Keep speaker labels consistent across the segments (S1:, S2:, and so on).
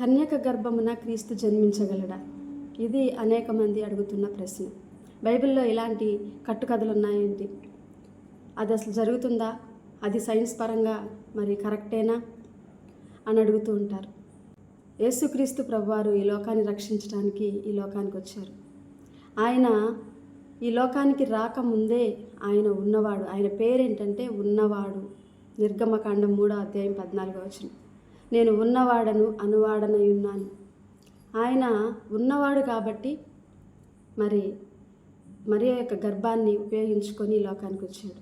S1: కన్యక గర్భమున క్రీస్తు జన్మించగలడా? ఇది అనేక మంది అడుగుతున్న ప్రశ్న. బైబిల్లో ఇలాంటి కట్టుకథలు ఉన్నాయేంటి అది అసలు జరుగుతుందా? అది సైన్స్ పరంగా మరి కరెక్టేనా? అని అడుగుతూ ఉంటారు. యేసుక్రీస్తు ప్రభువారు ఈ లోకాన్ని రక్షించడానికి ఈ లోకానికి వచ్చారు. ఆయన ఈ లోకానికి రాకముందే ఆయన ఉన్నవాడు. ఆయన పేరేంటంటే ఉన్నవాడు. నిర్గమకాండం మూడో అధ్యాయం పద్నాలుగో వచ్చిన నేను ఉన్నవాడను అనువాడనై ఉన్నాను ఆయన ఉన్నవాడు కాబట్టి మరి మరి యొక్క గర్భాన్ని ఉపయోగించుకొని ఈ లోకానికి వచ్చాడు.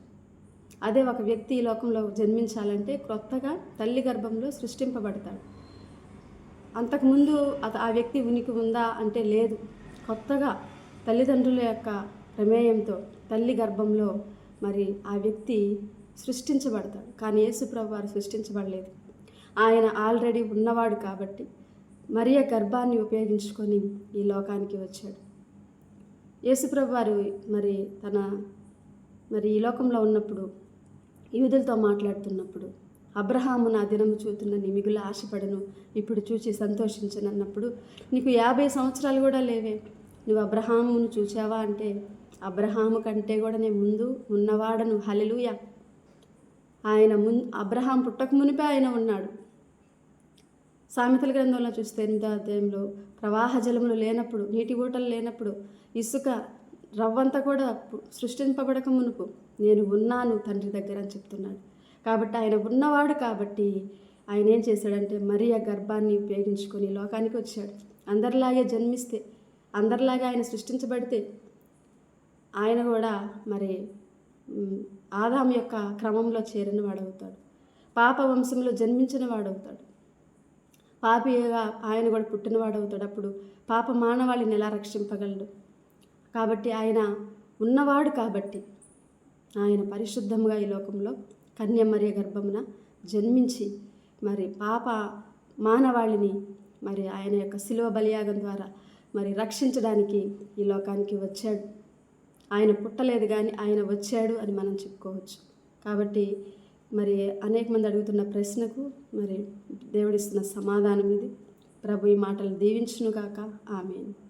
S1: అదే ఒక వ్యక్తి ఈ లోకంలో జన్మించాలంటే క్రొత్తగా తల్లి గర్భంలో సృష్టింపబడతాడు. అంతకుముందు అత ఆ వ్యక్తి ఉనికి ఉందా అంటే లేదు. కొత్తగా తల్లిదండ్రుల యొక్క ప్రమేయంతో తల్లి గర్భంలో మరి ఆ వ్యక్తి సృష్టించబడతాడు. కానీ యేసుప్రభు వారు సృష్టించబడలేదు. ఆయన ఆల్రెడీ ఉన్నవాడు కాబట్టి మరియ గర్భాన్ని ఉపయోగించుకొని ఈ లోకానికి వచ్చాడు. యేసుప్రభు వారు మరి తన మరి ఈ లోకంలో ఉన్నప్పుడు యూదులతో మాట్లాడుతున్నప్పుడు అబ్రహాము నా దినము చూతున్న నీ మిగులు ఆశపడను ఇప్పుడు చూచి సంతోషించను అన్నప్పుడు నీకు యాభై సంవత్సరాలు కూడా లేవే నువ్వు అబ్రహామును చూచావా అంటే అబ్రహాము కంటే కూడా నేను ముందు ఉన్నవాడను హలెలుయ ఆయన మున్ అబ్రహాం పుట్టక మునిపే ఆయన ఉన్నాడు. సామెతల గ్రంథంలో చూస్తే ఎనిమిదో అధ్యాయంలో ప్రవాహ జలములు లేనప్పుడు నీటి ఊటలు లేనప్పుడు ఇసుక రవ్వంతా కూడా సృష్టింపబడక మునుపు నేను ఉన్నాను తండ్రి దగ్గర అని చెప్తున్నాడు. కాబట్టి ఆయన ఉన్నవాడు కాబట్టి ఆయన ఏం చేశాడంటే మరి ఆ గర్భాన్ని ఉపయోగించుకొని లోకానికి వచ్చాడు. అందరిలాగే జన్మిస్తే అందరిలాగా ఆయన సృష్టించబడితే ఆయన కూడా మరి ఆదాం యొక్క క్రమంలో చేరిన వాడవుతాడు పాప వంశంలో జన్మించిన వాడవుతాడు పాపిగా ఆయన కూడా పుట్టినవాడవుతాడు అప్పుడు పాప మానవాళిని ఎలా రక్షింపగలడు? కాబట్టి ఆయన ఉన్నవాడు కాబట్టి ఆయన పరిశుద్ధంగా ఈ లోకంలో కన్యమర్య గర్భమున జన్మించి మరి పాప మానవాళిని మరి ఆయన యొక్క శిలువ బలియాగం ద్వారా మరి రక్షించడానికి ఈ లోకానికి వచ్చాడు. ఆయన పుట్టలేదు కానీ ఆయన వచ్చాడు అని మనం చెప్పుకోవచ్చు. కాబట్టి మరి అనేక మంది అడుగుతున్న ప్రశ్నకు మరి దేవుడిస్తున్న సమాధానం ఇది. ప్రభు ఈ మాటలు దీవించునుగాక. ఆమెను.